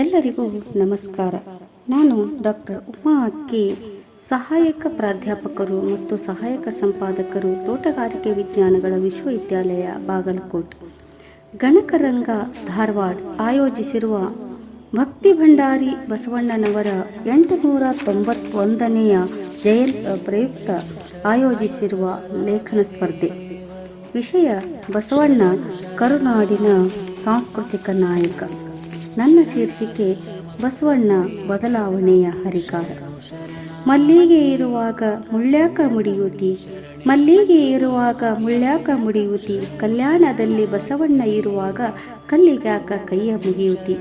ಎಲ್ಲರಿಗೂ ನಮಸ್ಕಾರ. ನಾನು ಡಾಕ್ಟರ್ ಉಮಾ ಅಕ್ಕಿ ಸಹಾಯಕ ಪ್ರಾಧ್ಯಾಪಕರು ಮತ್ತು ಸಹಾಯಕ ಸಂಪಾದಕರು ತೋಟಗಾರಿಕೆ ವಿಜ್ಞಾನಗಳ ವಿಶ್ವವಿದ್ಯಾಲಯ ಬಾಗಲಕೋಟ್. ಗಣಕರಂಗ ಧಾರವಾಡ ಆಯೋಜಿಸಿರುವ ಭಕ್ತಿ ಭಂಡಾರಿ ಬಸವಣ್ಣನವರ ಎಂಟುನೂರ ತೊಂಬತ್ತೊಂದನೆಯ ಜಯಂತ ಪ್ರಯುಕ್ತ ಆಯೋಜಿಸಿರುವ ಲೇಖನ ಸ್ಪರ್ಧೆ. ವಿಷಯ ಬಸವಣ್ಣ ಕರುನಾಡಿನ ಸಾಂಸ್ಕೃತಿಕ ನಾಯಕ. ನನ್ನ ಶೀರ್ಷಿಕೆ ಬಸವಣ್ಣ ಬದಲಾವಣೆಯ ಹರಿಕಾರ. ಮಲ್ಲಿಗೆ ಇರುವಾಗ ಮುಳ್ಳ್ಯಾಕ ಮುಡಿಯುತಿ, ಮಲ್ಲಿಗೆ ಇರುವಾಗ ಮುಳ್ಳ್ಯಾಕ ಮುಡಿಯುತಿ, ಕಲ್ಯಾಣದಲ್ಲಿ ಬಸವಣ್ಣ ಇರುವಾಗ ಕಲ್ಲಿಗ್ಯಾಕ ಕೈಯ ಮುಗಿಯುತಿ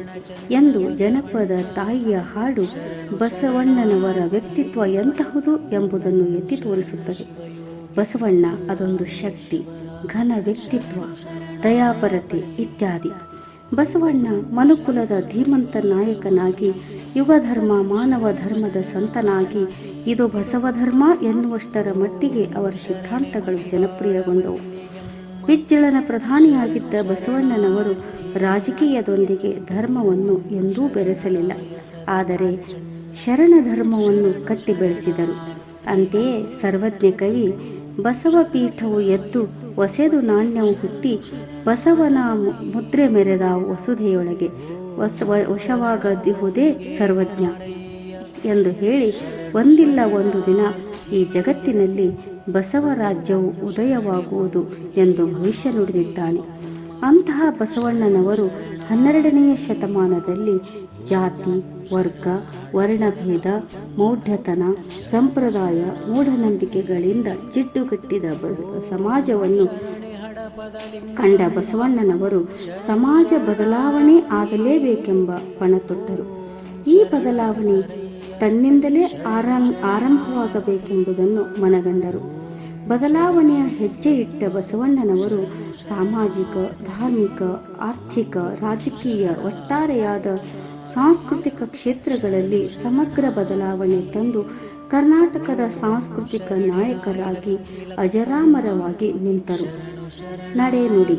ಎಂದು ಜನಪದ ತಾಯಿಯ ಹಾಡು ಬಸವಣ್ಣನವರ ವ್ಯಕ್ತಿತ್ವ ಎಂತಹುದು ಎಂಬುದನ್ನು ಎತ್ತಿ ತೋರಿಸುತ್ತದೆ. ಬಸವಣ್ಣ ಅದೊಂದು ಶಕ್ತಿ, ಘನ ವ್ಯಕ್ತಿತ್ವ, ದಯಾಪರತೆ ಇತ್ಯಾದಿ. ಬಸವಣ್ಣ ಮನುಕುಲದ ಧೀಮಂತ ನಾಯಕನಾಗಿ, ಯುಗಧರ್ಮ ಮಾನವ ಧರ್ಮದ ಸಂತನಾಗಿ, ಇದು ಬಸವ ಧರ್ಮ ಎನ್ನುವಷ್ಟರ ಮಟ್ಟಿಗೆ ಅವರ ಸಿದ್ಧಾಂತಗಳು ಜನಪ್ರಿಯಗೊಂಡವು. ವಿಜ್ಜಳನ ಪ್ರಧಾನಿಯಾಗಿದ್ದ ಬಸವಣ್ಣನವರು ರಾಜಕೀಯದೊಂದಿಗೆ ಧರ್ಮವನ್ನು ಎಂದೂ ಬೆರೆಸಲಿಲ್ಲ. ಆದರೆ ಶರಣ ಧರ್ಮವನ್ನು ಕಟ್ಟಿ ಬೆಳೆಸಿದರು ಅಂತೆಯೇ ಸರ್ವಜ್ಞ ಕವಿ ಬಸವ ಪೀಠವು ಎದ್ದು ಒಸೆದು ನಾಣ್ಯವು ಹುಟ್ಟಿ ಬಸವನ ಮುದ್ರೆ ಮೆರೆದ ವಸುಧೆಯೊಳಗೆ. ವಸ ವಶವಾಗದಿಹುದೇ ಸರ್ವಜ್ಞ. ಎಂದು ಹೇಳಿ ಒಂದಿಲ್ಲ ಒಂದು ದಿನ ಈ ಜಗತ್ತಿನಲ್ಲಿ ಬಸವ ರಾಜ್ಯವು ಉದಯವಾಗುವುದು ಎಂದು ಭವಿಷ್ಯ ನುಡಿದಿದ್ದಾನೆ. ಅಂತಹ ಬಸವಣ್ಣನವರು ಹನ್ನೆರಡನೆಯ ಶತಮಾನದಲ್ಲಿ ಜಾತಿ, ವರ್ಗ, ವರ್ಣಭೇದ, ಮೌಢ್ಯತನ, ಸಂಪ್ರದಾಯ, ಮೂಢನಂಬಿಕೆಗಳಿಂದ ಚಿಟ್ಟುಗಟ್ಟಿದ ಸಮಾಜವನ್ನು ಕಂಡ ಬಸವಣ್ಣನವರು ಸಮಾಜ ಬದಲಾವಣೆ ಆಗಲೇಬೇಕೆಂಬ ಪಣತೊಟ್ಟರು. ಈ ಬದಲಾವಣೆ ತನ್ನಿಂದಲೇ ಆರಂಭವಾಗಬೇಕೆಂಬುದನ್ನು ಮನಗಂಡರು. ಬದಲಾವಣೆಯ ಹೆಜ್ಜೆ ಇಟ್ಟ ಬಸವಣ್ಣನವರು ಸಾಮಾಜಿಕ, ಧಾರ್ಮಿಕ, ಆರ್ಥಿಕ, ರಾಜಕೀಯ, ಒಟ್ಟಾರೆಯಾದ ಸಾಂಸ್ಕೃತಿಕ ಕ್ಷೇತ್ರಗಳಲ್ಲಿ ಸಮಗ್ರ ಬದಲಾವಣೆ ತಂದು ಕರ್ನಾಟಕದ ಸಾಂಸ್ಕೃತಿಕ ನಾಯಕರಾಗಿ, ಅಜರಾಮರವಾಗಿ ನಿಂತರು. ನಡೆ ನುಡಿ.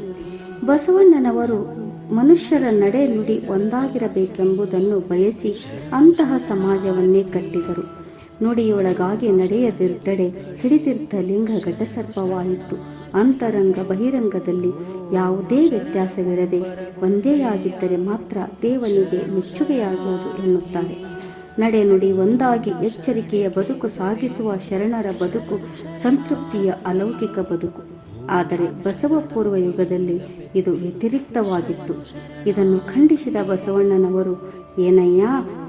ಬಸವಣ್ಣನವರು ಮನುಷ್ಯರ ನಡೆ ನುಡಿ ಒಂದಾಗಿರಬೇಕೆಂಬುದನ್ನು ಬಯಸಿ ಅಂತಹ ಸಮಾಜವನ್ನೇ ಕಟ್ಟಿದರು. ನುಡಿಯೊಳಗಾಗಿ ನಡೆಯದಿರ್ತಡೆ ಹಿಡಿದಿರ್ತ ಲಿಂಗ ಘಟಸರ್ಪವಾಯಿತು ಅಂತರಂಗ ಬಹಿರಂಗದಲ್ಲಿ ಯಾವುದೇ ವ್ಯತ್ಯಾಸವಿರದೆ ಒಂದೇ ಆಗಿದ್ದರೆ ಮಾತ್ರ ದೇವನಿಗೆ ಮೆಚ್ಚುಗೆಯಾಗುವುದು ಎನ್ನುತ್ತಾರೆ. ನಡೆ ನುಡಿ ಒಂದಾಗಿ ಎಚ್ಚರಿಕೆಯ ಬದುಕು ಸಾಗಿಸುವ ಶರಣರ ಬದುಕು ಸಂತೃಪ್ತಿಯ ಅಲೌಕಿಕ ಬದುಕು. ಆದರೆ ಬಸವ ಪೂರ್ವ ಯುಗದಲ್ಲಿ ಇದು ವ್ಯತಿರಿಕ್ತವಾಗಿತ್ತು. ಇದನ್ನು ಖಂಡಿಸಿದ ಬಸವಣ್ಣನವರು, ಏನಯ್ಯ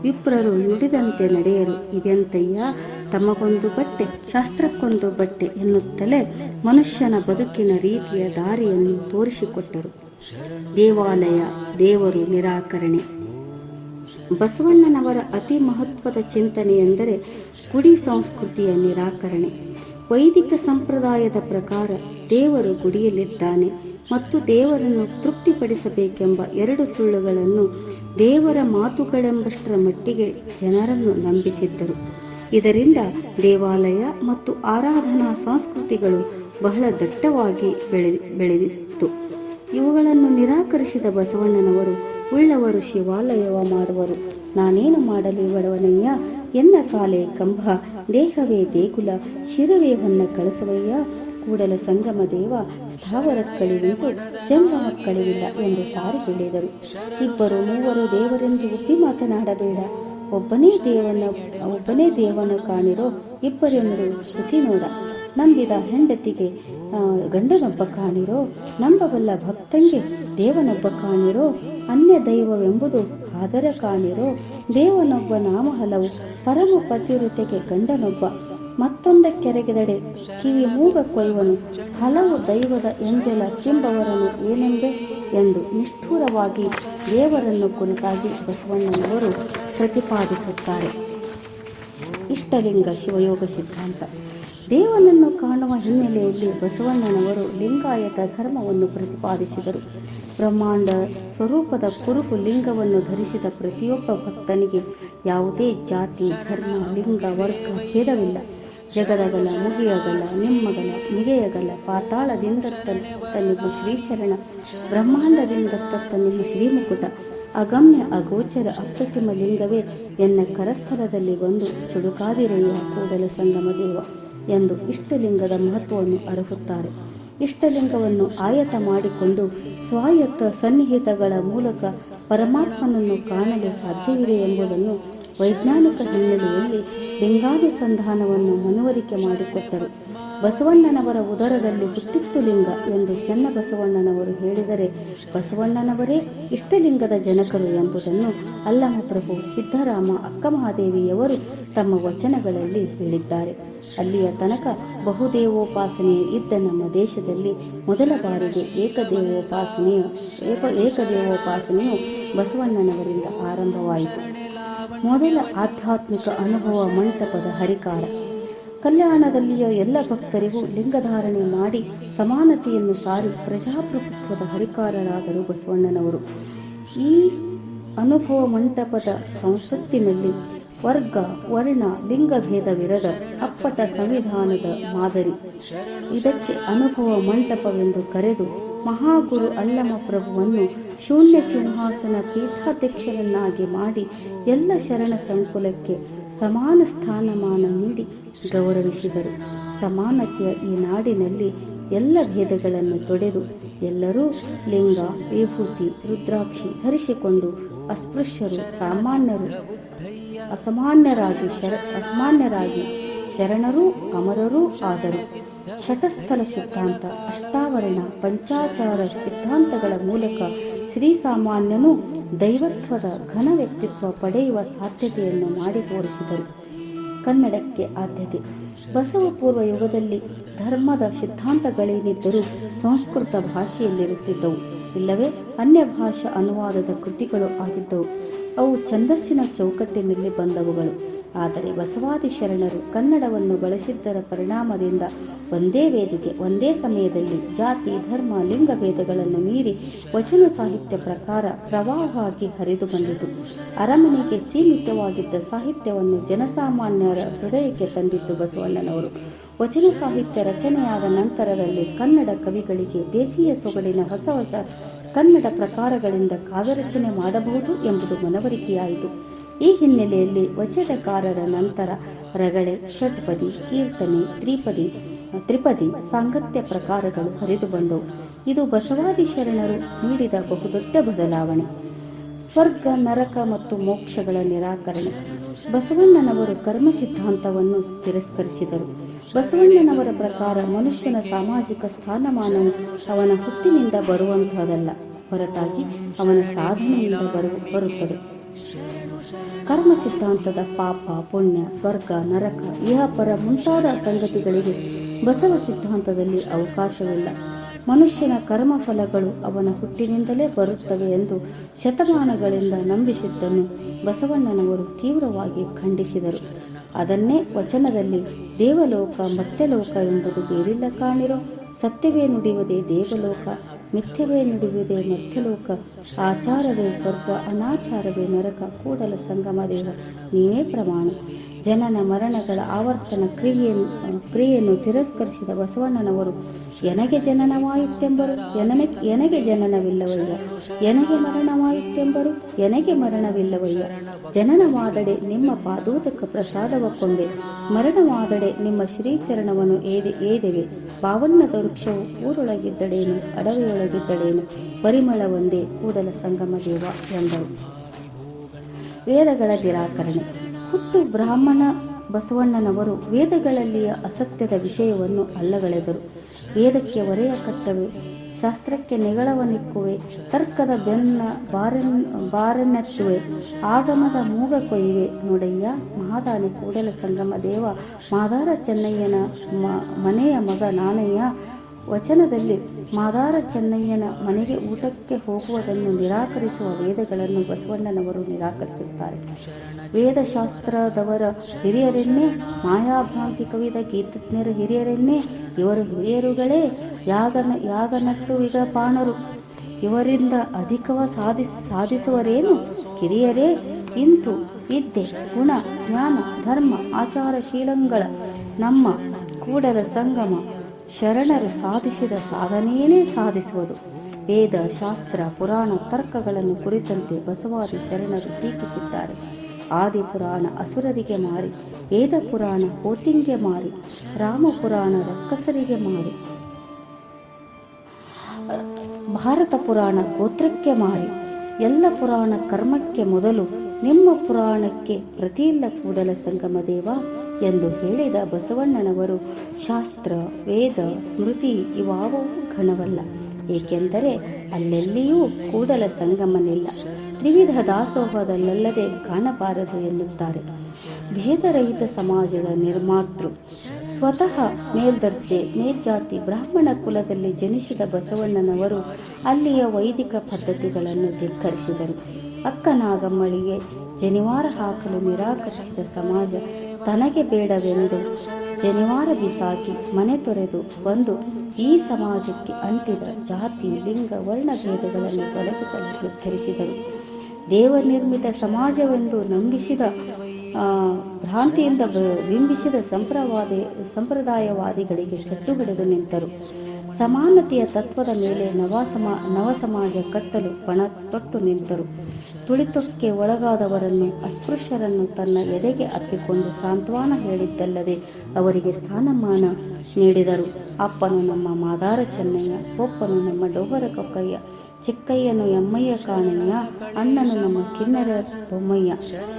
ವಿಪ್ರರು ನುಡಿದಂತೆ ನಡೆಯರು ಇದೆಂತಯ್ಯ ತಮಗೊಂದು ಬಟ್ಟೆ, ಶಾಸ್ತ್ರಕ್ಕೊಂದು ಬಟ್ಟೆ ಎನ್ನುತ್ತಲೇ ಮನುಷ್ಯನ ಬದುಕಿನ ರೀತಿಯ ದಾರಿಯನ್ನು ತೋರಿಸಿಕೊಟ್ಟರು. ದೇವಾಲಯ, ದೇವರು ನಿರಾಕರಣೆ. ಬಸವಣ್ಣನವರ ಅತಿ ಮಹತ್ವದ ಚಿಂತನೆ ಎಂದರೆ ಗುಡಿ ಸಂಸ್ಕೃತಿಯ ನಿರಾಕರಣೆ. ವೈದಿಕ ಸಂಪ್ರದಾಯದ ಪ್ರಕಾರ ದೇವರು ಗುಡಿಯಲ್ಲಿದ್ದಾನೆ ಮತ್ತು ದೇವರನ್ನು ತೃಪ್ತಿಪಡಿಸಬೇಕೆಂಬ ಎರಡು ಸುಳ್ಳುಗಳನ್ನು ದೇವರ ಮಾತುಗಳೆಂಬಷ್ಟರ ಮಟ್ಟಿಗೆ ಜನರನ್ನು ನಂಬಿಸಿದ್ದರು. ಇದರಿಂದ ದೇವಾಲಯ ಮತ್ತು ಆರಾಧನಾ ಸಂಸ್ಕೃತಿಗಳು ಬಹಳ ದಟ್ಟವಾಗಿ ಬೆಳೆ, ಬೆಳೆದಿತ್ತು. ಇವುಗಳನ್ನು ನಿರಾಕರಿಸಿದ ಬಸವಣ್ಣನವರು, ಉಳ್ಳವರು ಶಿವಾಲಯವ ಮಾಡುವರು. ನಾನೇನು ಮಾಡಲಿ ಬಡವನಯ್ಯ? ಎನ್ನ ಕಾಲೇ ಕಂಬ, ದೇಹವೇ ದೇಗುಲ, ಶಿರವೇ ಹೊನ್ನ ಕಳಸವಯ್ಯ? ಕೂಡಲ ಸಂಗಮ ದೇವ ಸ್ಥಾವರ ಜಂಗಮಕ್ಕಳಿವಿಲ್ಲ ಜಂಗಮ ಕಳಿವಿಲ್ಲ ಎಂದು ಸಾರಿ ಹೇಳಿದರು. ಇಬ್ಬರು ಮೂವರು ದೇವರೆಂದು ಒಪ್ಪಿ ಮಾತನಾಡಬೇಡ. ಒಬ್ಬನೇ ದೇವನ ಒಬ್ಬನೇ ದೇವನ ಕಾಣಿರೋ ಇಬ್ಬರೆಂದು ಖುಷಿ ನೋಡ. ನಂಬಿದ ಹೆಂಡತಿಗೆ ಗಂಡನೊಬ್ಬ ಕಾಣಿರೋ, ನಂಬಬಲ್ಲ ಭಕ್ತಂಗೆ ದೇವನೊಬ್ಬ ಕಾಣಿರೋ ಅನ್ಯ ದೈವವೆಂಬುದು ಆದರ ಕಾಣಿರೋ, ದೇವನೊಬ್ಬ ನಾಮ ಹಲವು ಪರಮ ಪತಿವೃತೆಗೆ ಗಂಡನೊಬ್ಬ ಮತ್ತೊಂದಕ್ಕೆರಗಿದಡೆ ಕಿವಿ ಮೂಗ ಕೊಯ್ಯುವನು ಹಲವು ದೈವದ ಎಂಜಲ ತಿಂಬವರನು ಏನೆಂದೆ ಎಂದು ನಿಷ್ಠೂರವಾಗಿ ದೇವರನ್ನು ಕುರಿತಾಗಿ ಬಸವಣ್ಣನವರು ಪ್ರತಿಪಾದಿಸುತ್ತಾರೆ. ಇಷ್ಟಲಿಂಗ ಶಿವಯೋಗ ಸಿದ್ಧಾಂತ. ದೇವನನ್ನು ಕಾಣುವ ಹಿನ್ನೆಲೆಯಲ್ಲಿ ಬಸವಣ್ಣನವರು ಲಿಂಗಾಯತ ಧರ್ಮವನ್ನು ಪ್ರತಿಪಾದಿಸಿದರು. ಬ್ರಹ್ಮಾಂಡ ಸ್ವರೂಪದ ಕುರುಕು ಲಿಂಗವನ್ನು ಧರಿಸಿದ ಪ್ರತಿಯೊಬ್ಬ ಭಕ್ತನಿಗೆ ಯಾವುದೇ ಜಾತಿ, ಧರ್ಮ, ಲಿಂಗ, ವರ್ಗ, ಭೇದವಿಲ್ಲ. ಜಗದಗಲ, ಮುಗಿಯಗಲ, ನಿಮ್ಮಗಲ ಮಿಗೆಯಗಲ ಪಾತಾಳದಿಂದ ತತ್ತ ನಿಮ್ಮ ಶ್ರೀಚರಣ, ಬ್ರಹ್ಮಾಂಡದಿಂದ ತತ್ತ ನಿಮ್ಮ ಶ್ರೀಮುಕುಟ, ಅಗಮ್ಯ ಅಗೋಚರ ಅಪ್ರತಿಮ ಲಿಂಗವೇ ಎನ್ನ ಕರಸ್ಥಲದಲ್ಲಿ ಒಂದು ಚುಡುಕಾದಿರೆಯ ಕೂಡಲ ಸಂಗಮ ದೇವ ಎಂದು ಇಷ್ಟಲಿಂಗದ ಮಹತ್ವವನ್ನು ಅರಹುತ್ತಾರೆ. ಇಷ್ಟಲಿಂಗವನ್ನು ಆಯತ ಮಾಡಿಕೊಂಡು ಸ್ವಾಯತ್ತ ಸನ್ನಿಹಿತಗಳ ಮೂಲಕ ಪರಮಾತ್ಮನನ್ನು ಕಾಣಲು ಸಾಧ್ಯವಿದೆ ಎಂಬುದನ್ನು ವೈಜ್ಞಾನಿಕ ಹಿನ್ನೆಲೆಯಲ್ಲಿ ಲಿಂಗಾನುಸಂಧಾನವನ್ನು ಮನವರಿಕೆ ಮಾಡಿಕೊಟ್ಟರು. ಬಸವಣ್ಣನವರ ಉದರದಲ್ಲಿ ಹುಟ್ಟಿತ್ತು ಲಿಂಗ ಎಂದು ಚನ್ನಬಸವಣ್ಣನವರು ಹೇಳಿದರೆ, ಬಸವಣ್ಣನವರೇ ಇಷ್ಟಲಿಂಗದ ಜನಕರು ಎಂಬುದನ್ನು ಅಲ್ಲಮಪ್ರಭು ಸಿದ್ದರಾಮ ಅಕ್ಕಮಹಾದೇವಿಯವರು ತಮ್ಮ ವಚನಗಳಲ್ಲಿ ಹೇಳಿದ್ದಾರೆ. ಅಲ್ಲಿಯ ತನಕ ಬಹುದೇವೋಪಾಸನೆ ಇದ್ದ ನಮ್ಮ ದೇಶದಲ್ಲಿ ಮೊದಲ ಬಾರಿಗೆ ಏಕದೇವೋಪಾಸನೆಯು ಏಕ ಏಕದೇವೋಪಾಸನೆಯು ಬಸವಣ್ಣನವರಿಂದ ಆರಂಭವಾಯಿತು. ಮೊದಲ ಆಧ್ಯಾತ್ಮಿಕ ಅನುಭವ ಮಂಟಪದ ಹರಿಕಾರ. ಕಲ್ಯಾಣದಲ್ಲಿಯ ಎಲ್ಲ ಭಕ್ತರಿಗೂ ಲಿಂಗಧಾರಣೆ ಮಾಡಿ ಸಮಾನತೆಯನ್ನು ಸಾರಿ ಪ್ರಜಾಪ್ರಭುತ್ವದ ಹರಿಕಾರರಾದರು ಬಸವಣ್ಣನವರು. ಈ ಅನುಭವ ಮಂಟಪದ ಸಂಸತ್ತಿನಲ್ಲಿ ವರ್ಗ, ವರ್ಣ ಲಿಂಗಭೇದವಿರದ ಅಪ್ಪಟ ಸಂವಿಧಾನದ ಮಾದರಿ. ಇದಕ್ಕೆ ಅನುಭವ ಮಂಟಪವೆಂದು ಕರೆದು ಮಹಾಗುರು ಅಲ್ಲಮ ಪ್ರಭುವನ್ನು ಶೂನ್ಯ ಸಿಂಹಾಸನ ಪೀಠಾಧ್ಯಕ್ಷರನ್ನಾಗಿ ಮಾಡಿ ಎಲ್ಲ ಶರಣ ಸಂಕುಲಕ್ಕೆ ಸಮಾನ ಸ್ಥಾನಮಾನ ನೀಡಿ ಗೌರವಿಸಿದರು. ಸಮಾನತೆಯ ಈ ನಾಡಿನಲ್ಲಿ ಎಲ್ಲ ಭೇದಗಳನ್ನು ತೊಡೆದು ಎಲ್ಲರೂ ಲಿಂಗ, ವಿಭೂತಿ, ರುದ್ರಾಕ್ಷಿ ಧರಿಸಿಕೊಂಡು ಅಸ್ಪೃಶ್ಯರು, ಸಾಮಾನ್ಯರು, ಅಸಾಮಾನ್ಯರಾಗಿ ಶರ, ಅಸಾಮಾನ್ಯರಾಗಿ ಶರಣರೂ, ಅಮರರೂ ಆದರು. ಶಟಸ್ಥಲ ಸಿದ್ಧಾಂತ, ಅಷ್ಟಾವರಣ, ಪಂಚಾಚಾರ ಸಿದ್ಧಾಂತಗಳ ಮೂಲಕ ಶ್ರೀಸಾಮಾನ್ಯನು ದೈವತ್ವದ ಘನ ವ್ಯಕ್ತಿತ್ವ ಪಡೆಯುವ ಸಾಧ್ಯತೆಯನ್ನು ಮಾಡಿ ತೋರಿಸಿದರು ಕನ್ನಡಕ್ಕೆ ಆದ್ಯತೆ. ಬಸವ ಪೂರ್ವ ಯುಗದಲ್ಲಿ ಧರ್ಮದ ಸಿದ್ಧಾಂತಗಳೇನಿದ್ದರೂ ಸಂಸ್ಕೃತ ಭಾಷೆಯಲ್ಲಿರುತ್ತಿದ್ದವು. ಇಲ್ಲವೇ, ಅನ್ಯ ಭಾಷಾ ಅನುವಾದದ ಕೃತಿಗಳು ಆಗಿದ್ದವು. ಅವು ಛಂದಸ್ಸಿನ ಚೌಕಟ್ಟಿನಲ್ಲಿ ಬಂದವುಗಳು. ಆದರೆ ಬಸವಾದಿ ಶರಣರು ಕನ್ನಡವನ್ನು ಬಳಸಿದ್ದರ ಪರಿಣಾಮದಿಂದ ಒಂದೇ ವೇದಿಕೆ, ಒಂದೇ ಸಮಯದಲ್ಲಿ ಜಾತಿ, ಧರ್ಮ ಲಿಂಗಭೇದಗಳನ್ನು ಮೀರಿ ವಚನ ಸಾಹಿತ್ಯ ಪ್ರಕಾರ ಪ್ರವಾಹವಾಗಿ ಹರಿದು ಬಂದಿತು. ಅರಮನೆಗೆ ಸೀಮಿತವಾಗಿದ್ದ ಸಾಹಿತ್ಯವನ್ನು ಜನಸಾಮಾನ್ಯರ ಹೃದಯಕ್ಕೆ ತಂದಿದ್ದು ಬಸವಣ್ಣನವರು. ವಚನ ಸಾಹಿತ್ಯ ರಚನೆಯಾದ ನಂತರದಲ್ಲಿ ಕನ್ನಡ ಕವಿಗಳಿಗೆ ದೇಶೀಯ ಸೊಗಡಿನ ಹೊಸ ಹೊಸ ಕನ್ನಡ ಪ್ರಕಾರಗಳಿಂದ ಕಾವ್ಯರಚನೆ ಮಾಡಬಹುದು ಎಂಬುದು ಮನವರಿಕೆಯಾಯಿತು. ಈ ಹಿನ್ನೆಲೆಯಲ್ಲಿ ವಚನಕಾರರ ನಂತರ ರಗಳೆ, ಷಟ್ಪದಿ, ಕೀರ್ತನೆ, ತ್ರಿಪದಿ ತ್ರಿಪದಿ ಸಾಂಗತ್ಯ ಪ್ರಕಾರಗಳು ಹರಿದು ಬಂದವು. ಇದು ಬಸವಾದಿ ಶರಣರು ನೀಡಿದ ಬಹುದೊಡ್ಡ ಬದಲಾವಣೆ. ಸ್ವರ್ಗ, ನರಕ ಮತ್ತು ಮೋಕ್ಷಗಳ ನಿರಾಕರಣೆ. ಬಸವಣ್ಣನವರು ಕರ್ಮ ಸಿದ್ಧಾಂತವನ್ನು ತಿರಸ್ಕರಿಸಿದರು. ಬಸವಣ್ಣನವರ ಪ್ರಕಾರ ಮನುಷ್ಯನ ಸಾಮಾಜಿಕ ಸ್ಥಾನಮಾನವು ಅವನ ಹುಟ್ಟಿನಿಂದ ಬರುವಂತಹದಲ್ಲ. ಹೊರತಾಗಿ ಅವನ ಸಾಧನೆಯಿಂದ ಬರು, ಬರುತ್ತದೆ. ಕರ್ಮ ಸಿದ್ಧಾಂತದ ಪಾಪ, ಪುಣ್ಯ, ಸ್ವರ್ಗ, ನರಕ ಇಹಪರ ಮುಂತಾದ ಸಂಗತಿಗಳಿಗೆ ಬಸವ ಸಿದ್ಧಾಂತದಲ್ಲಿ ಅವಕಾಶವಿಲ್ಲ. ಮನುಷ್ಯನ ಕರ್ಮಫಲಗಳು ಅವನ ಹುಟ್ಟಿನಿಂದಲೇ ಬರುತ್ತವೆ ಎಂದು ಶತಮಾನಗಳಿಂದ ನಂಬಿಸಿದ್ದನ್ನು ಬಸವಣ್ಣನವರು ತೀವ್ರವಾಗಿ ಖಂಡಿಸಿದರು. ಅದನ್ನೇ ವಚನದಲ್ಲಿ ದೇವಲೋಕ ಮತ್ಯಲೋಕ ಎಂಬುದು ಬೇರಿಲ್ಲ ಕಾಣಿರೋ ಸತ್ಯವೇ ನುಡಿಯುವುದೇ ದೇವಲೋಕ, ಮಿಥ್ಯವೇ ನುಡಿಯುವುದೇ ಮಧ್ಯಲೋಕ, ಆಚಾರವೇ ಸ್ವರ್ಗ, ಅನಾಚಾರವೇ ನರಕ, ಕೂಡಲ ಸಂಗಮ ದೇವ ನೀನೇ ಪ್ರಮಾಣ. ಜನನ ಮರಣಗಳ ಆವರ್ತನ ಕ್ರಿಯೆಯನ್ನು ಕ್ರಿಯೆಯನ್ನು ತಿರಸ್ಕರಿಸಿದ ಬಸವಣ್ಣನವರು, ಎನಗೆ ಜನನವಾಯಿತೆಂಬರು ಎನನೆ, ಎನಗೆ ಜನನವಿಲ್ಲವಯ್ಯ, ಎನಗೆ ಮರಣವಾಯಿತೆಂಬರು ಎನಗೆ ಮರಣವಿಲ್ಲವಯ್ಯ, ಜನನವಾದಡೆ ನಿಮ್ಮ ಪಾದೋದಕ ಪ್ರಸಾದವ ಕೊಂಡೆ ಮರಣವಾದಡೆ ನಿಮ್ಮ ಶ್ರೀಚರಣವನ್ನು ಏದೆ, ಏದೆವೆ, ಪಾವನ್ನದ ವೃಕ್ಷವು ಊರೊಳಗಿದ್ದಡೇನು ಅಡವೆಯೊಳಗಿದ್ದಡೇನು ಪರಿಮಳವೊಂದೇ ಕೂಡಲ ಸಂಗಮ ದೇವ ಎಂದರು. ವೇದಗಳ ನಿರಾಕರಣೆ. ಹುಟ್ಟು ಬ್ರಾಹ್ಮಣ ಬಸವಣ್ಣನವರು ವೇದಗಳಲ್ಲಿಯ ಅಸತ್ಯದ ವಿಷಯವನ್ನು ಅಲ್ಲಗಳೆದರು. ವೇದಕ್ಕೆ ಒರೆಯ ಕಟ್ಟವೆ, ಶಾಸ್ತ್ರಕ್ಕೆ ನೆಗಳವನಿಕ್ಕುವೆ ತರ್ಕದ ಬೆನ್ನ ಬಾರನ್ ಬಾರನೆತ್ತುವೆ ಆಗಮದ ಮೂಗ ಕೊಯ್ಯುವೆ ನೋಡಯ್ಯ, ಮಹಾದಾನಿ ಕೂಡಲ ಸಂಗಮ ದೇವ ಮಾದಾರ ಚೆನ್ನಯ್ಯನ ಮನೆಯ ಮಗ ನಾನಯ್ಯ ವಚನದಲ್ಲಿ ಮಾದಾರ ಚೆನ್ನಯ್ಯನ ಮನೆಗೆ ಊಟಕ್ಕೆ ಹೋಗುವುದನ್ನು ನಿರಾಕರಿಸುವ ವೇದಗಳನ್ನು ಬಸವಣ್ಣನವರು ನಿರಾಕರಿಸುತ್ತಾರೆ. ವೇದಶಾಸ್ತ್ರದವರ ಹಿರಿಯರೆನ್ನೇ ಮಾಯಾಭ್ರಾಂತಿ ಕವಿದ ಗೀತಜ್ಞರ ಹಿರಿಯರೆನ್ನೇ, ಇವರು ಹಿರಿಯರುಗಳೇ, ಯಾಗನ ಯಾಗನಟ್ಟುವಿಗ ಪಾಣರು. ಇವರಿಂದ ಅಧಿಕವ ಸಾಧಿಸ್ ಸಾಧಿಸುವರೇನು? ಕಿರಿಯರೇ, ಇಂತು ವಿದ್ಯೆ, ಗುಣ, ಜ್ಞಾನ, ಧರ್ಮ, ಆಚಾರ, ಶೀಲಂಗಳ ನಮ್ಮ ಕೂಡಲ ಸಂಗಮ. ಶರಣರು ಸಾಧಿಸಿದ ಸಾಧನೆಯೇ ಸಾಧಿಸುವುದು. ವೇದ, ಶಾಸ್ತ್ರ, ಪುರಾಣ ತರ್ಕಗಳನ್ನು ಕುರಿತಂತೆ ಬಸವಾದಿ ಶರಣರು ಟೀಕಿಸಿದ್ದಾರೆ. ಆದಿ ಪುರಾಣ ಅಸುರರಿಗೆ ಮಾರಿ ವೇದ ಪುರಾಣ ಕೋತಿಂಗೆ ಮಾರಿ ರಾಮ ಪುರಾಣ ರಕ್ಕಸರಿಗೆ ಮಾರಿ ಭಾರತ ಪುರಾಣ ಗೋತ್ರಕ್ಕೆ ಮಾರಿ, ಎಲ್ಲ ಪುರಾಣ ಕರ್ಮಕ್ಕೆ ಮೊದಲು, ನಿಮ್ಮ ಪುರಾಣಕ್ಕೆ ಪ್ರತಿಯಿಲ್ಲ ಕೂಡಲ ಸಂಗಮ ದೇವ. ಎಂದು ಹೇಳಿದ ಬಸವಣ್ಣನವರು, ಶಾಸ್ತ್ರ, ವೇದ, ಸ್ಮೃತಿ ಇವಾವೂ ಘನವಲ್ಲ. ಏಕೆಂದರೆ ಅಲ್ಲೆಲ್ಲಿಯೂ ಕೂಡಲ ಸಂಗಮನಿಲ್ಲ. ತ್ರಿವಿಧ ದಾಸೋಹದಲ್ಲದೆ ಕಾಣಬಾರದು ಎನ್ನುತ್ತಾರೆ. ಭೇದರಹಿತ ಸಮಾಜದ ನಿರ್ಮಾತೃ. ಸ್ವತಃ ಮೇಲ್ದರ್ಜೆ, ಮೇಲ್ಜಾತಿ, ಬ್ರಾಹ್ಮಣ ಕುಲದಲ್ಲಿ ಜನಿಸಿದ ಬಸವಣ್ಣನವರು ಅಲ್ಲಿಯ ವೈದಿಕ ಪದ್ಧತಿಗಳನ್ನು ಧಿಕ್ಕರಿಸಿದರು. ಅಕ್ಕನಾಗಮ್ಮಳಿಗೆ ಜನಿವಾರ ಹಾಕಲು ನಿರಾಕರಿಸಿದ ಸಮಾಜ ತನಗೆ ಬೇಡವೆಂದು ಜನಿವಾರ ಬಿಸಾಕಿ ಮನೆ ತೊರೆದು ಬಂದು ಈ ಸಮಾಜಕ್ಕೆ ಅಂಟಿದ ಜಾತಿ, ಲಿಂಗ, ವರ್ಣ ಭೇದಗಳನ್ನು ತೊಲಗಿಸಲು ನಿರ್ಧರಿಸಿದರು ದೇವನಿರ್ಮಿತ ಸಮಾಜವೆಂದು ನಂಬಿಸಿದ ಭ್ರಾಂತಿಯಿಂದ ಬಿಂಬಿಸಿದ ಸಂಪ್ರವಾದ, ಸಂಪ್ರದಾಯವಾದಿಗಳಿಗೆ ಸೆಟ್ಟು ಹಿಡಿದು ನಿಂತರು. ಸಮಾನತೆಯ ತತ್ವದ ಮೇಲೆ ನವಸಮ ನವ ಸಮಾಜ ಕಟ್ಟಲು ಪಣ ತೊಟ್ಟು ನಿಂತರು. ತುಳಿತಕ್ಕೆ ಒಳಗಾದವರನ್ನು ಅಸ್ಪೃಶ್ಯರನ್ನು ತನ್ನ ಎದೆಗೆ ಅಪ್ಪಿಕೊಂಡು ಸಾಂತ್ವನ ಹೇಳಿದ್ದಲ್ಲದೆ ಅವರಿಗೆ ಸ್ಥಾನಮಾನ ನೀಡಿದರು. ಅಪ್ಪನು ನಮ್ಮ ಮಾದಾರ ಚೆನ್ನಯ್ಯ, ಒಪ್ಪನು ನಮ್ಮ ಡೋಹರ ಕೊಕ್ಕಯ್ಯ ಚಿಕ್ಕಯ್ಯನು ಎಮ್ಮಯ್ಯ ಕಾಣಯ್ಯ ಅಣ್ಣನು ನಮ್ಮ ಕಿನ್ನರ ಬೊಮ್ಮಯ್ಯ.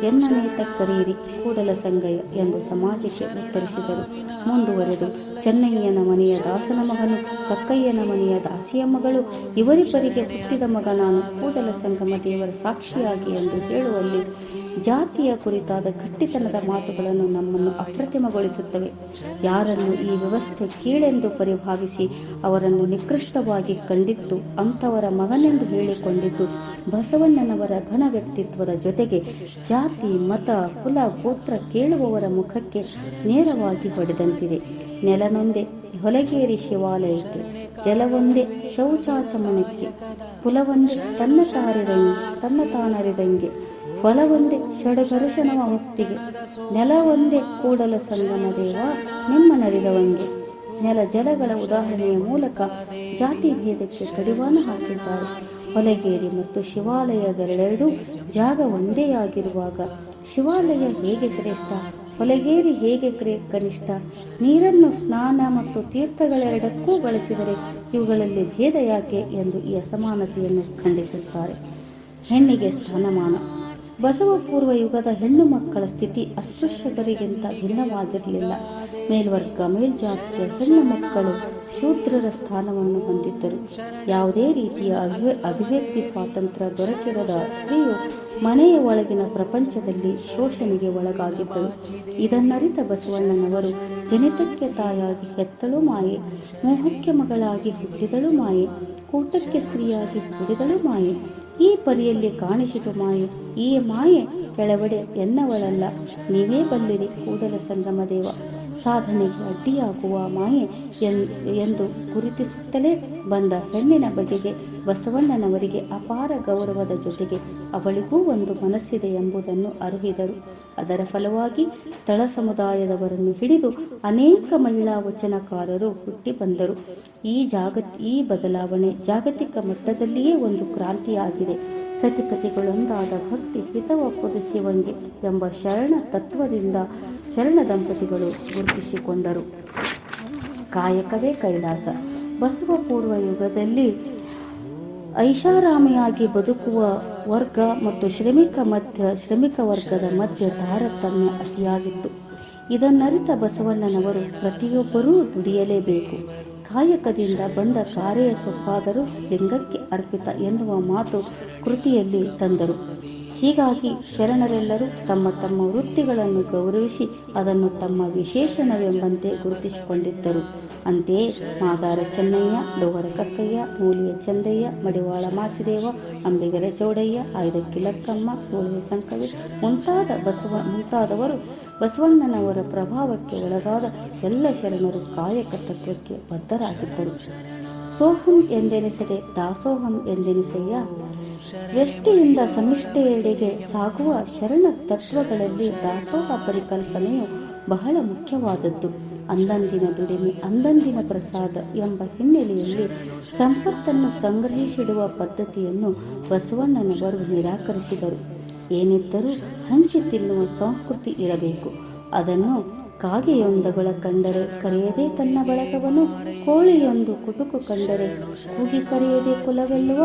ಎನ್ನನೇತ ಕರೀರಿ ಕೂಡಲ ಸಂಗಯ್ಯ ಎಂದು ಸಮಾಜಕ್ಕೆ ಉತ್ತರಿಸಿದರು. ಮುಂದುವರೆದು ಚೆನ್ನಯ್ಯನ ಮನೆಯ ದಾಸನ ಮಗನು, ಕಕ್ಕಯ್ಯನ ಮನೆಯ ದಾಸಿಯ ಮಗಳು, ಇವರಿಬ್ಬರಿಗೆ ಹುಟ್ಟಿದ ಮಗ ನಾನು ಕೂಡಲ ಸಂಗಮ ದೇವರ ಸಾಕ್ಷಿಯಾಗಿ ಎಂದು ಹೇಳುವಲ್ಲಿ ಜಾತಿಯ ಕುರಿತಾದ ಗಟ್ಟಿತನದ ಮಾತುಗಳನ್ನು ನಮ್ಮನ್ನು ಅಪ್ರತಿಮಗೊಳಿಸುತ್ತವೆ. ಯಾರನ್ನು ಈ ವ್ಯವಸ್ಥೆ ಕೀಳೆಂದು ಪರಿಭಾವಿಸಿ ಅವರನ್ನು ನಿಕೃಷ್ಟವಾಗಿ ಕಂಡಿತ್ತು ಅಂಥವರ ಮಗನೆಂದು ಹೇಳಿಕೊಂಡಿದ್ದು, ಬಸವಣ್ಣನವರ ಘನ ವ್ಯಕ್ತಿತ್ವದ ಜೊತೆಗೆ ಜಾತಿ, ಮತ, ಕುಲ, ಗೋತ್ರ ಕೇಳುವವರ ಮುಖಕ್ಕೆ ನೇರವಾಗಿ ಹೊಡೆದಂತಿದೆ. ನೆಲನೊಂದೆ, ಹೊಲಗೇರಿ ಶಿವಾಲಯಕ್ಕೆ, ಜಲವೊಂದೇ, ಶೌಚಾಚಮನಕ್ಕೆ, ಕುಲವೊಂದೇ ತನ್ನ ತಾರಿದಂಗೆ, ತನ್ನ ತಾನರಿದಂಗೆ ಹೊಲವೊಂದೇ ಷಡಗರುಷಣವ ಮುಕ್ತಿಗೆ ನೆಲ ಒಂದೇ ಕೂಡಲ ಸಂಗಮ ದೇವ, ನಿಮ್ಮ ನರಿದವಂಗೆ. ನೆಲ ಜಲಗಳ ಉದಾಹರಣೆಯ ಮೂಲಕ ಜಾತಿ ಭೇದಕ್ಕೆ ಕಡಿವಾಣ ಹಾಕಿದ್ದಾರೆ. ಹೊಲಗೇರಿ ಮತ್ತು ಶಿವಾಲಯಗಳೆರಡೂ ಜಾಗ ಒಂದೇ ಆಗಿರುವಾಗ ಶಿವಾಲಯ ಹೇಗೆ ಶ್ರೇಷ್ಠ? ಹೊಲಗೇರಿ ಹೇಗೆ ಕನಿಷ್ಠ? ನೀರನ್ನು ಸ್ನಾನ ಮತ್ತು ತೀರ್ಥಗಳೆರಡಕ್ಕೂ ಬಳಸಿದರೆ ಇವುಗಳಲ್ಲಿ ಭೇದ ಯಾಕೆ ಎಂದು ಈ ಅಸಮಾನತೆಯನ್ನು ಖಂಡಿಸುತ್ತಾರೆ. ಹೆಣ್ಣಿಗೆ ಸ್ಥಾನಮಾನ. ಬಸವ ಪೂರ್ವ ಯುಗದ ಹೆಣ್ಣು ಮಕ್ಕಳ ಸ್ಥಿತಿ ಅಸ್ಪೃಶ್ಯರಿಗಿಂತ ಭಿನ್ನವಾಗಿರಲಿಲ್ಲ. ಮೇಲ್ವರ್ಗ, ಮೇಲ್ಜಾತಿಯ ಹೆಣ್ಣು ಮಕ್ಕಳು ಶೂದ್ರರ ಸ್ಥಾನವನ್ನು ಹೊಂದಿದ್ದರು. ಯಾವುದೇ ರೀತಿಯ ಅಭಿವ್ಯ, ಅಭಿವ್ಯಕ್ತಿ ಸ್ವಾತಂತ್ರ್ಯ ದೊರಕಿರದ ಸ್ತ್ರೀಯು ಮನೆಯ ಒಳಗಿನ ಪ್ರಪಂಚದಲ್ಲಿ ಶೋಷಣೆಗೆ ಒಳಗಾಗಿದ್ದರು ಇದನ್ನರಿತ ಬಸವಣ್ಣನವರು ಜನಿತಕ್ಕೆ ತಾಯಾಗಿ ಹೆತ್ತಳು ಮಾಯೆ, ಮೋಹಕ್ಕೆ ಮಗಳಾಗಿ ಹುಟ್ಟಿದಳು ಮಾಯೆ, ಕೂಟಕ್ಕೆ ಸ್ತ್ರೀಯಾಗಿ ಹುಟ್ಟಿದಳು ಮಾಯೆ ಈ ಪರಿಯಲ್ಲಿ ಕಾಣಿಸಿತು ಮಾಯೆ. ಈ ಮಾಯೆ ಕೆಳಗಡೆ ಎನ್ನವಳಲ್ಲ. ನೀವೇ ಬಲ್ಲಿರಿ ಕೂಡಲ ಸಂಗಮ ದೇವ ಸಾಧನೆಗೆ ಅಡ್ಡಿಯಾಗುವ ಮಾಯೆ ಎಂದು ಗುರುತಿಸುತ್ತಲೇ ಬಂದ ಹೆಣ್ಣಿನ ಬಗೆಗೆ ಬಸವಣ್ಣನವರಿಗೆ ಅಪಾರ ಗೌರವದ ಜೊತೆಗೆ ಅವಳಿಗೂ ಒಂದು ಮನಸ್ಸಿದೆ ಎಂಬುದನ್ನು ಅರುಹಿದರು ಅದರ ಫಲವಾಗಿ ತಳ ಸಮುದಾಯದವರನ್ನು ಹಿಡಿದು ಅನೇಕ ಮಹಿಳಾ ವಚನಕಾರರು ಹುಟ್ಟಿ ಬಂದರು. ಈ ಜಾಗತ್, ಈ ಬದಲಾವಣೆ ಜಾಗತಿಕ ಮಟ್ಟದಲ್ಲಿಯೇ ಒಂದು ಕ್ರಾಂತಿಯಾಗಿದೆ. ಸತಿಪತಿಗಳೊಂದಾದ ಭಕ್ತಿ ಹಿತವಪ್ಪುದು ಶಿವಂಗೆ ಎಂಬ ಶರಣ ತತ್ವದಿಂದ ಶರಣ ದಂಪತಿಗಳು ಗುರುತಿಸಿಕೊಂಡರು. ಕಾಯಕವೇ ಕೈಲಾಸ. ಬಸವ ಪೂರ್ವ ಯುಗದಲ್ಲಿ ಐಷಾರಾಮಿಯಾಗಿ ಬದುಕುವ ವರ್ಗ ಮತ್ತು ಶ್ರಮಿಕ ಮಧ್ಯ, ಶ್ರಮಿಕ ವರ್ಗದ ಮಧ್ಯ ತಾರತಮ್ಯ ಅತಿಯಾಗಿತ್ತು. ಇದನ್ನರಿತ ಬಸವಣ್ಣನವರು ಪ್ರತಿಯೊಬ್ಬರೂ ದುಡಿಯಲೇಬೇಕು. ಕಾಯಕದಿಂದ ಬಂದ ಕಾರೆಯ ಸೊಪ್ಪಾದರೂ ಲಿಂಗಕ್ಕೆ ಅರ್ಪಿತ ಎನ್ನುವ ಮಾತು ಕೃತಿಯಲ್ಲಿ ತಂದರು. ಹೀಗಾಗಿ ಶರಣರೆಲ್ಲರೂ ತಮ್ಮ ತಮ್ಮ ವೃತ್ತಿಗಳನ್ನು ಗೌರವಿಸಿ ಅದನ್ನು ತಮ್ಮ ವಿಶೇಷಣವೆಂಬಂತೆ ಗುರುತಿಸಿಕೊಂಡಿದ್ದರು. ಅಂತೆಯೇ ಮಾದಾರ ಚೆನ್ನಯ್ಯ ಡೋಗರ ಕಕ್ಕಯ್ಯ, ಮೂಲಿಯ ಚಂದಯ್ಯ, ಮಡಿವಾಳ ಮಾಚಿದೇವ, ಅಂಬಿಗರೆ ಸೋಡಯ್ಯ ಆಯ್ದಕ್ಕಿ ಲಕ್ಕಮ್ಮ ಸೋಳಿಯ ಸಂಕವಿ ಮುಂತಾದ ಬಸವ ಮುಂತಾದವರು ಬಸವಣ್ಣನವರ ಪ್ರಭಾವಕ್ಕೆ ಒಳಗಾದ ಎಲ್ಲ ಶರಣರು ಕಾಯಕ ತತ್ವಕ್ಕೆ ಬದ್ಧರಾಗಿದ್ದರು. ಸೋಹಂ ಎಂದೆನಿಸದೆ ದಾಸೋಹಂ ಎಂದೆನಿಸಯ್ಯ. ವ್ಯಷ್ಟಿಯಿಂದ ಸಮಿಷ್ಠೆಯೆಡೆಗೆ ಸಾಗುವ ಶರಣ ತತ್ವಗಳಲ್ಲಿ ದಾಸೋಹ ಪರಿಕಲ್ಪನೆಯು ಬಹಳ ಮುಖ್ಯವಾದದ್ದು. ಅಂದಂದಿನ ದುಡಿಮೆ, ಅಂದಂದಿನ ಪ್ರಸಾದ ಎಂಬ ಹಿನ್ನೆಲೆಯಲ್ಲಿ ಸಂಪತ್ತನ್ನು ಸಂಗ್ರಹಿಸಿಡುವ ಪದ್ಧತಿಯನ್ನು ಬಸವಣ್ಣನವರು ನಿರಾಕರಿಸಿದರು. ಏನಿದ್ದರೂ ಹಂಚಿ ತಿನ್ನುವ ಸಂಸ್ಕೃತಿ ಇರಬೇಕು. ಅದನ್ನು ಕಾಗೆಯೊಂದಗಳ ಕಂಡರೆ ಕರೆಯದೆ ತನ್ನ ಬಳಗವನ್ನು ಕೋಳಿಯೊಂದು ಕುಟುಕು ಕಂಡರೆ ಕೂಗಿ ಕರೆಯದೆ ಕುಲವೆಲ್ಲುವ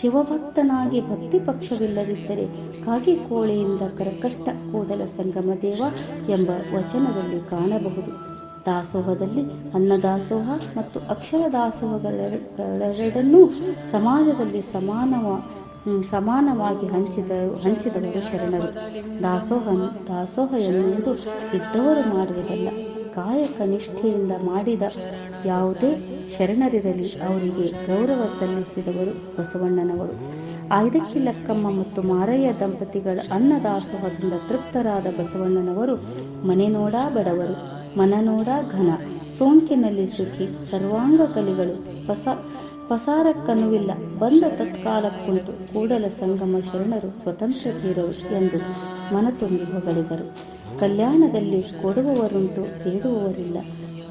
ಶಿವಭಕ್ತನಾಗಿ ಭಕ್ತಿ ಪಕ್ಷವಿಲ್ಲದಿದ್ದರೆ ಕಾಗೆ ಕೋಳಿಯಿಂದ ಕರಕಷ್ಟ ಕೂಡಲ ಸಂಗಮ ದೇವ ಎಂಬ ವಚನದಲ್ಲಿ ಕಾಣಬಹುದು. ದಾಸೋಹದಲ್ಲಿ ಅನ್ನದಾಸೋಹ ಮತ್ತು ಅಕ್ಷರ ದಾಸೋಹಗಳೆರಡನ್ನೂ ಸಮಾಜದಲ್ಲಿ ಸಮಾನವ ಸಮಾನವಾಗಿ ಹಂಚಿದರು ಹಂಚಿದವರು ಶರಣರು ದಾಸೋಹ ದಾಸೋಹ ಎನ್ನುವುದು ಇದ್ದವರು ಮಾಡುವುದಲ್ಲ. ಕಾಯಕ ನಿಷ್ಠೆಯಿಂದ ಮಾಡಿದ ಯಾವುದೇ ಶರಣರಿರಲಿ, ಅವರಿಗೆ ಗೌರವ ಸಲ್ಲಿಸಿದವರು ಬಸವಣ್ಣನವರು. ಆಯ್ದಕ್ಕಿ ಲಕ್ಕಮ್ಮ ಮತ್ತು ಮಾರಯ್ಯ ದಂಪತಿಗಳ ಅನ್ನದಾಸೋಹದಿಂದ ತೃಪ್ತರಾದ ಬಸವಣ್ಣನವರು ಮನೆ ನೋಡಾ ಬಡವರು ಮನ ನೋಡ ಘನ, ಸೋಂಕಿನಲ್ಲಿ ಸುಖಿ ಸರ್ವಾಂಗ ಕಲಿಗಳು ಹೊಸ ಪಸಾರಕ್ಕನುವಿಲ್ಲ. ಬಂದ ತತ್ಕಾಲಕ್ಕುಂಟು ಕೂಡಲ ಸಂಗಮ ಶರಣರು ಸ್ವತಂತ್ರ ತೀರವು ಎಂದು ಮನತುಂಬಿ ಹೊಗಳಿದರು. ಕಲ್ಯಾಣದಲ್ಲಿ ಕೊಡುವವರುಂಟು ಬೇಡುವವರಿಲ್ಲ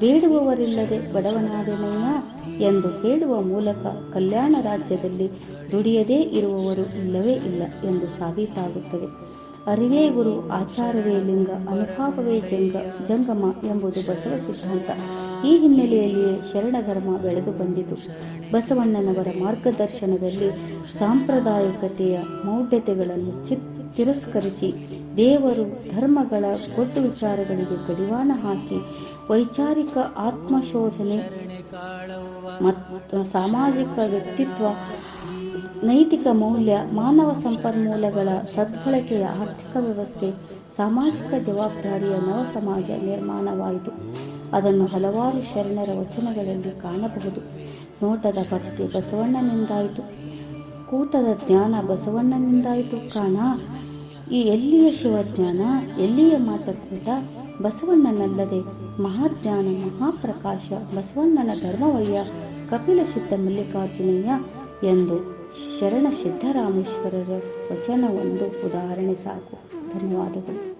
ಬೇಡುವವರಿಲ್ಲದೆ ಬಡವನಾದೆನಯ್ಯ ಎಂದು ಹೇಳುವ ಮೂಲಕ ಕಲ್ಯಾಣ ರಾಜ್ಯದಲ್ಲಿ ದುಡಿಯದೇ ಇರುವವರು ಇಲ್ಲವೇ ಇಲ್ಲ ಎಂದು ಸಾಬೀತಾಗುತ್ತದೆ. ಅರಿವೇ ಗುರು, ಆಚಾರವೇ ಲಿಂಗ, ಅನುಭಾವವೇ ಜಂಗ, ಜಂಗಮ ಎಂಬುದು ಬಸವ ಸಿದ್ಧಾಂತ. ಈ ಹಿನ್ನೆಲೆಯಲ್ಲಿಯೇ ಶರಣ ಧರ್ಮ ಬೆಳೆದು ಬಂದಿತು. ಬಸವಣ್ಣನವರ ಮಾರ್ಗದರ್ಶನದಲ್ಲಿ ಸಾಂಪ್ರದಾಯಿಕತೆಯ ಮೌಢ್ಯತೆಗಳನ್ನು ಚಿತ್, ತಿರಸ್ಕರಿಸಿ ದೇವರು ಧರ್ಮಗಳ ಕೊಟ್ಟು ವಿಚಾರಗಳಿಗೆ ಕಡಿವಾಣ ಹಾಕಿ ವೈಚಾರಿಕ ಆತ್ಮಶೋಧನೆ ಮತ್ತು ಸಾಮಾಜಿಕ ವ್ಯಕ್ತಿತ್ವ, ನೈತಿಕ ಮೌಲ್ಯ, ಮಾನವ ಸಂಪನ್ಮೂಲಗಳ ಸದ್ಬಳಕೆಯ ಆರ್ಥಿಕ ವ್ಯವಸ್ಥೆ, ಸಾಮಾಜಿಕ ಜವಾಬ್ದಾರಿಯ ನವ ಸಮಾಜ ನಿರ್ಮಾಣವಾಯಿತು. ಅದನ್ನು ಹಲವಾರು ಶರಣರ ವಚನಗಳಲ್ಲಿ ಕಾಣಬಹುದು. ನೋಟದ ಭಕ್ತಿ ಬಸವಣ್ಣನಿಂದಾಯಿತು. ಕೂಟದ ಜ್ಞಾನ ಬಸವಣ್ಣನಿಂದಾಯಿತು. ಕಾಣ, ಈ ಎಲ್ಲಿಯ ಶಿವಜ್ಞಾನ, ಎಲ್ಲಿಯ ಮಾತಕೂಟ? ಬಸವಣ್ಣನಲ್ಲದೆ ಮಹಾಜ್ಞಾನ, ಮಹಾಪ್ರಕಾಶ, ಬಸವಣ್ಣನ ಧರ್ಮವಯ್ಯ, ಕಪಿಲ ಸಿದ್ಧ ಮಲ್ಲಿಕಾರ್ಜುನಯ್ಯ ಎಂದು ಶರಣ ಸಿದ್ಧರಾಮೇಶ್ವರರ ವಚನ ಒಂದು ಉದಾಹರಣೆ ಸಾಕು. ಧನ್ಯವಾದಗಳು.